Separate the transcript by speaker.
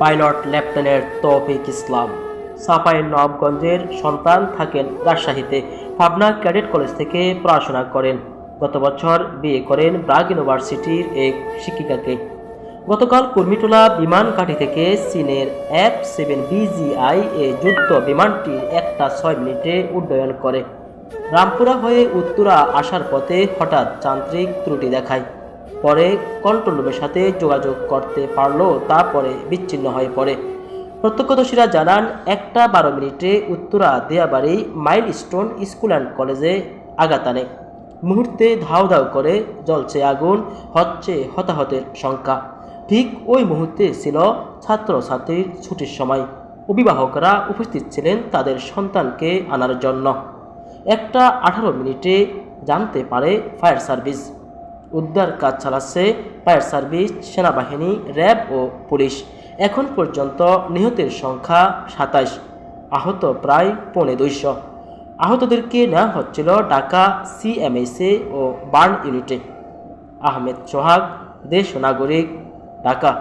Speaker 1: Pilot lieutenant তৌফিক ইসলাম। সাফাই নবগঞ্জের সন্তান থাকেন রাজশাহীতে। পাবনা ক্যাডেট কলেজ থেকে পড়াশোনা করেন। গত বছর বিয়ে করেন ব্রাগ ইউনিভার্সিটির এক শিক্ষিকাকে। গতকাল কুর্মিটোলা বিমান ঘাঁটি থেকে চীনের এফ সেভেন বিজিআই এ যুদ্ধ বিমানটি একটা ছয় মিনিটে উড্ডয়ন করে। রামপুরা হয়ে উত্তরা আসার পথে হঠাৎ যান্ত্রিক ত্রুটি দেখায়। পরে কন্ট্রোল রুমের সাথে যোগাযোগ করতে পারলেও তারপরে বিচ্ছিন্ন হয়ে পড়ে। প্রত্যক্ষদর্শীরা জানান, একটা বারো মিনিটে Uttara Diabari milestone school and কলেজে আঘাত আনে। মুহূর্তে ধাও ধাও করে জ্বলছে আগুন, হচ্ছে হতাহতের সংখ্যা। ঠিক ওই মুহূর্তে ছিল ছাত্রছাত্রীর ছুটির সময়। অভিভাবকরা উপস্থিত ছিলেন তাদের সন্তানকে আনার জন্য। একটা আঠারো মিনিটে জানতে পারে ফায়ার সার্ভিস। উদ্ধার কাজ চালাচ্ছে ফায়ার সার্ভিস, সেনাবাহিনী, র্যাব ও পুলিশ। এখন পর্যন্ত নিহতের সংখ্যা সাতাইশ। আহত প্রায় পৌনে দুইশো। আহতদেরকে নেওয়া হচ্ছিল ঢাকা সিএমএসএ ও বার্ন ইউনিটে। আহমেদ সোহাগ, দেশ নাগরিক, ঢাকা।